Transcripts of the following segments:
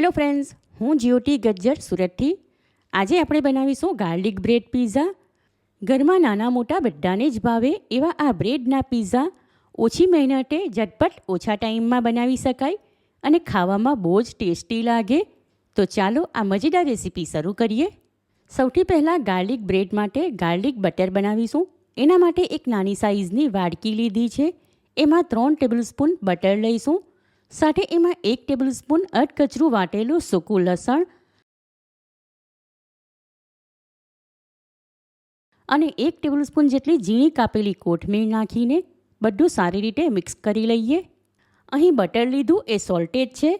Hello friends હું જીઓટી ગજ્જર સુરતથી. આજે આપણે બનાવીશું ગાર્લિક બ્રેડ પીઝા ઘરમાં નાના મોટા બધાને જ ભાવે એવા આ બ્રેડના પીઝા ઓછી મહેનતે ઝટપટ ઓછા ટાઈમમાં બનાવી શકાય અને ખાવામાં બહુ જ ટેસ્ટી લાગે. તો ચાલો આ મજેદાર રેસીપી શરૂ કરીએ. સૌથી પહેલાં ગાર્લિક બ્રેડ માટે ગાર્લિક બટર બનાવીશું. એના માટે એક નાની સાઇઝની વાડકી લીધી છે. એમાં ત્રણ ટેબલ સ્પૂન બટર લઈશું. સાથે એમાં એક ટેબલ સ્પૂન અટકચરું વાટેલું સૂકું લસણ અને એક ટેબલ સ્પૂન જેટલી ઝીણી કાપેલી કોથમીર નાખીને બધું સારી રીતે મિક્સ કરી લઈએ. અહીં બટર લીધું એ સોલ્ટેડ છે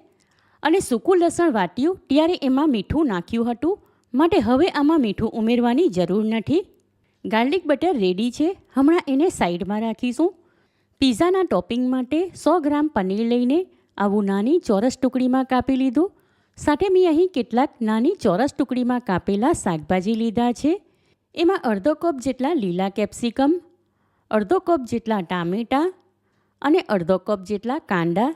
અને સૂકું લસણ વાટ્યું ત્યારે એમાં મીઠું નાખ્યું હતું. માટે હવે આમાં મીઠું ઉમેરવાની જરૂર નથી. ગાર્લિક બટર રેડી છે. હમણાં એને સાઈડમાં રાખીશું. પીઝાના ટોપિંગ માટે સો ગ્રામ પનીર લઈને આવું નાની ચોરસ ટુકડીમાં કાપી લીધું. સાથે મેં અહીં કેટલાક નાની ચોરસ ટુકડીમાં કાપેલા શાકભાજી લીધા છે. એમાં અડધો કપ જેટલા લીલા કેપ્સિકમ, અડધો કપ જેટલા ટામેટાં અને અડધો કપ જેટલા કાંદા.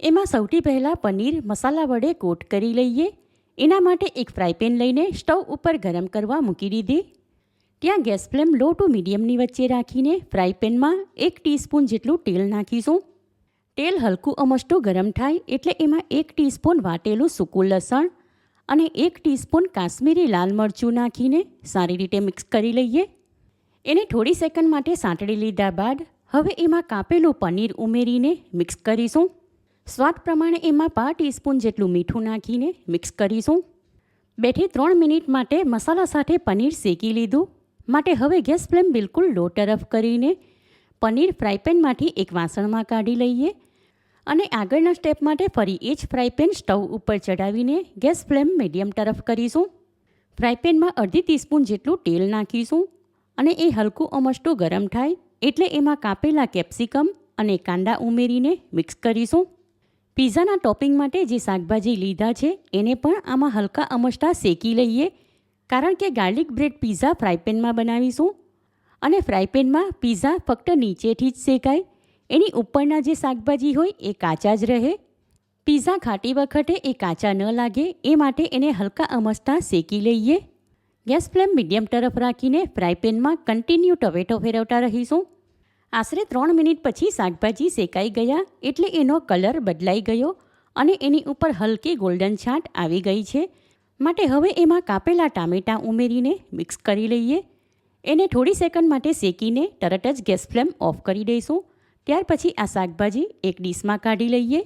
એમાં સૌથી પહેલાં પનીર મસાલા વડે કોટ કરી લઈએ. એના માટે એક ફ્રાયપેન લઈને સ્ટવ ઉપર ગરમ કરવા મૂકી દીધી. ત્યાં ગેસ ફ્લેમ લો ટુ મીડિયમની વચ્ચે રાખીને ફ્રાય પેનમાં એક ટીસ્પૂન જેટલું તેલ નાખીશું. તેલ હલકું અમસ્ટું ગરમ થાય એટલે એમાં એક ટીસ્પૂન વાટેલું સૂકું લસણ અને એક ટીસ્પૂન કાશ્મીરી લાલ મરચું નાખીને સારી રીતે મિક્સ કરી લઈએ. એને થોડી સેકન્ડ માટે સાંતળી લીધા બાદ હવે એમાં કાપેલું પનીર ઉમેરીને મિક્સ કરીશું. સ્વાદ પ્રમાણે એમાં પાંચ ટીસ્પૂન જેટલું મીઠું નાખીને મિક્સ કરીશું. બેથી ત્રણ મિનિટ માટે મસાલા સાથે પનીર શેકી લીધું. માટે હવે ગેસ ફ્લેમ બિલકુલ લો તરફ કરીને પનીર ફ્રાયપેનમાંથી એક વાસણમાં કાઢી લઈએ. અને આગળના સ્ટેપ માટે ફરી એ જ ફ્રાયપેન સ્ટવ ઉપર ચડાવીને ગેસ ફ્લેમ મીડિયમ તરફ કરીશું. ફ્રાયપેનમાં અડધી ટીસ્પૂન જેટલું તેલ નાખીશું અને એ હલકું અમસ્ટું ગરમ થાય એટલે એમાં કાપેલા કેપ્સિકમ અને કાંદા ઉમેરીને મિક્સ કરીશું. પીઝાના ટોપિંગ માટે જે શાકભાજી લીધા છે, એને પણ આમાં હલકા અમસ્ટા શેકી લઈએ. કારણ કે ગાર્લિક બ્રેડ પીઝા ફ્રાયપેનમાં બનાવીશું અને ફ્રાયપેનમાં પીઝા ફક્ત નીચેથી જ શેકાય. એની ઉપરના જે શાકભાજી હોય એ કાચા જ રહે. પીઝા ખાટી વખતે એ કાચા ન લાગે, એ માટે એને હલકા અમસ્તા શેકી લઈએ. ગેસ ફ્લેમ મીડિયમ તરફ રાખીને ફ્રાયપેનમાં કન્ટિન્યુ ટવેટો ફેરવતા રહીશું. આશરે ત્રણ મિનિટ પછી શાકભાજી શેકાઈ ગયા એટલે એનો કલર બદલાઈ ગયો અને એની ઉપર હલકી ગોલ્ડન છાંટ આવી ગઈ છે. માટે હવે એમાં કાપેલા ટામેટાં ઉમેરીને મિક્સ કરી લઈએ. એને થોડી સેકન્ડ માટે શેકીને તરત જ ગેસ ફ્લેમ ઓફ કરી દઈશું. ત્યાર પછી આ શાકભાજી એક ડીશમાં કાઢી લઈએ.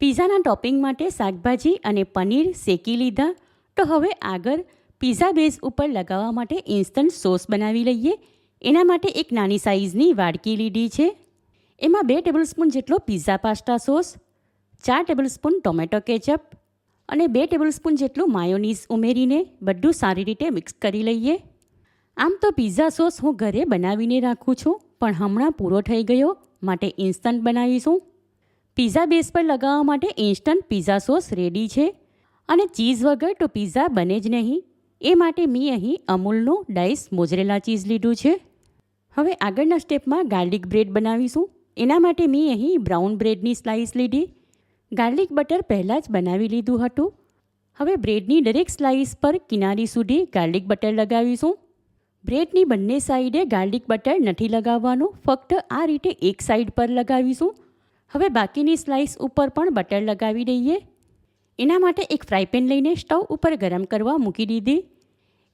પીઝાના ટોપિંગ માટે શાકભાજી અને પનીર શેકી લીધા. તો હવે આગળ પીઝા બેઝ ઉપર લગાવવા માટે ઇન્સ્ટન્ટ સોસ બનાવી લઈએ. એના માટે એક નાની સાઇઝની વાડકી લીધી છે. એમાં બે ટેબલસ્પૂન જેટલો પીઝા પાસ્તા સોસ, ચાર ટેબલસ્પૂન ટોમેટો કેચઅપ અને બે ટેબલસ્પૂન જેટલું માયોનીઝ ઉમેરીને બધું સારી રીતે મિક્સ કરી લઈએ. આમ તો પીઝા સોસ હું ઘરે બનાવીને રાખું છું, પણ હમણાં પૂરો થઈ ગયો. માટે ઇન્સ્ટન્ટ બનાવીશું. પીઝા બેસ પર લગાવવા માટે ઇન્સ્ટન્ટ પીઝા સોસ રેડી છે અને ચીઝ વગર તો પીઝા બને જ નહીં. એ માટે મેં અહીં અમૂલનું ડાઈસ મોજરેલા ચીઝ લીધું છે. હવે આગળના સ્ટેપમાં ગાર્લિક બ્રેડ બનાવીશું. એના માટે મેં અહીં બ્રાઉન બ્રેડની સ્લાઇસ લીધી. ગાર્લિક બટર પહેલાં જ બનાવી લીધું હતું. હવે બ્રેડની દરેક સ્લાઇસ પર કિનારી સુધી ગાર્લિક બટર લગાવીશું. બ્રેડની બંને સાઈડે ગાર્લિક બટર નથી લગાવવાનું, ફક્ત આ રીતે એક સાઈડ પર લગાવીશું. હવે બાકીની સ્લાઇસ ઉપર પણ બટર લગાવી દઈએ. એના માટે એક ફ્રાયપેન લઈને સ્ટવ ઉપર ગરમ કરવા મૂકી દીધી.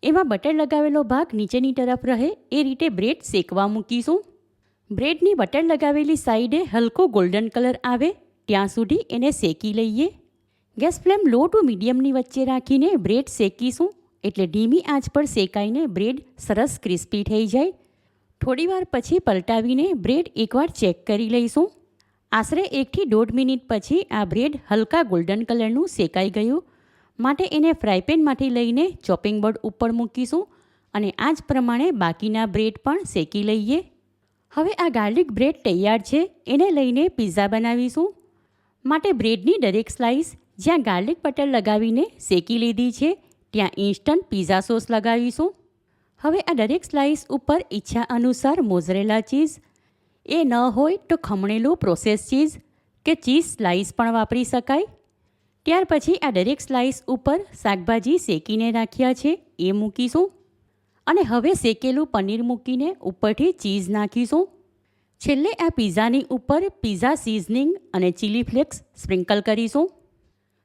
એમાં બટર લગાવેલો ભાગ નીચેની તરફ રહે, એ રીતે બ્રેડ શેકવા મૂકીશું. બ્રેડની બટર લગાવેલી સાઈડે હલકો ગોલ્ડન કલર આવે, ત્યાં સુધી એને શેકી લઈએ. ગેસ ફ્લેમ લો ટુ મીડિયમની વચ્ચે રાખીને બ્રેડ શેકીશું. એટલે ધીમી આંચ પર શેકાઈને બ્રેડ સરસ ક્રિસ્પી થઈ જાય. થોડીવાર પછી પલટાવીને બ્રેડ એકવાર ચેક કરી લઈશું. આશરે એકથી દોઢ મિનિટ પછી આ બ્રેડ હલકા ગોલ્ડન કલરનું શેકાઈ ગયું. માટે એને ફ્રાયપેનમાંથી લઈને ચોપિંગ બોર્ડ ઉપર મૂકીશું અને આ જ પ્રમાણે બાકીના બ્રેડ પણ શેકી લઈએ. હવે આ ગાર્લિક બ્રેડ તૈયાર છે, એને લઈને પિઝા બનાવીશું. માટે બ્રેડની દરેક સ્લાઇસ જ્યાં ગાર્લિક બટર લગાવીને શેકી લીધી છે ત્યાં ઇન્સ્ટન્ટ પીઝા સોસ લગાવીશું. હવે આ દરેક સ્લાઇસ ઉપર ઈચ્છા અનુસાર મોઝરેલા ચીઝ એ ન હોય તો ખમણેલું પ્રોસેસ ચીઝ કે ચીઝ સ્લાઇસ પણ વાપરી શકાય. ત્યાર પછી આ દરેક સ્લાઇસ ઉપર શાકભાજી શેકીને રાખ્યા છે, એ મૂકીશું. અને હવે શેકેલું પનીર મૂકીને ઉપરથી ચીઝ નાખીશું. છેલ્લે આ પિઝાની ઉપર પિઝા સિઝનિંગ અને ચીલી ફ્લેક્સ સ્પ્રિંકલ કરીશું.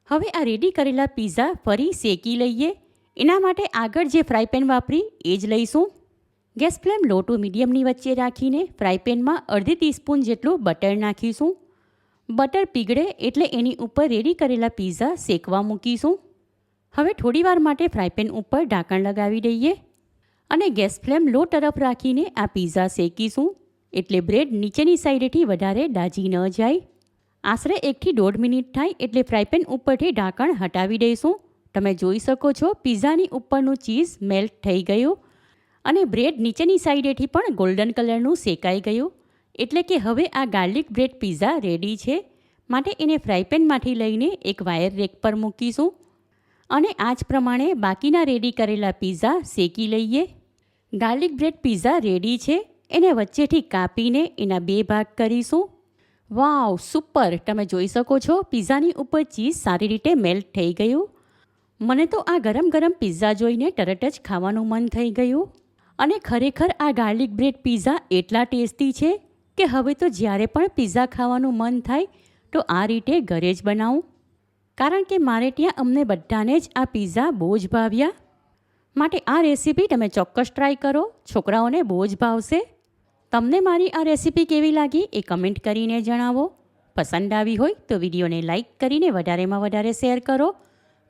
હવે આ રેડી કરેલા પિઝા ફરી શેકી લઈએ. એના માટે આગળ જે ફ્રાય પેન વાપરી, એ જ લઈશું. ગેસ ફ્લેમ લો ટુ મીડિયમની વચ્ચે રાખીને ફ્રાય પેનમાં અડધી ટીસ્પૂન જેટલું બટર નાખીશું. બટર પીગળે એટલે એની ઉપર રેડી કરેલા પિઝા શેકવા મૂકીશું. હવે થોડીવાર માટે ફ્રાય પેન ઉપર ઢાંકણ લગાવી દઈએ અને ગેસ ફ્લેમ લો તરફ રાખીને આ પિઝા શેકીશું. એટલે બ્રેડ નીચેની સાઈડેથી વધારે દાજી ન જાય. આશરે એકથી દોઢ મિનિટ થાય એટલે ફ્રાયપેન ઉપરથી ઢાંકણ હટાવી દઈશું. તમે જોઈ શકો છો, પિઝાની ઉપરનું ચીઝ મેલ્ટ થઈ ગયું અને બ્રેડ નીચેની સાઈડેથી પણ ગોલ્ડન કલરનું શેકાઈ ગયું. એટલે કે હવે આ ગાર્લિક બ્રેડ પિઝા રેડી છે. માટે એને ફ્રાયપેનમાંથી લઈને એક વાયર રેક પર મૂકીશું. અને આ જ પ્રમાણે બાકીના રેડી કરેલા પિઝા શેકી લઈએ. ગાર્લિક બ્રેડ પિઝા રેડી છે. એને વચ્ચેથી કાપીને એના બે ભાગ કરીશું. Wow, super! તમે જોઈ શકો છો, પિઝાની ઉપર ચીઝ સારી રીતે મેલ્ટ થઈ ગયું. મને તો આ ગરમ ગરમ પિઝા જોઈને તરત જ ખાવાનું મન થઈ ગયું. અને ખરેખર આ ગાર્લિક બ્રેડ પિઝા એટલા ટેસ્ટી છે કે હવે તો જ્યારે પણ પિઝા ખાવાનું મન થાય તો આ રીતે ઘરે જ બનાવું. કારણ કે મારે ત્યાં અમને બધાને જ આ પિઝા બહુ જ ભાવ્યા. માટે આ રેસીપી તમે ચોક્કસ ટ્રાય કરો, છોકરાઓને બહુ જ ભાવશે. તમને મારી આ રેસીપી કેવી લાગી એ કમેન્ટ કરીને જણાવો. પસંદ આવી હોય તો વિડીયોને લાઇક કરીને વધારેમાં વધારે શેર કરો.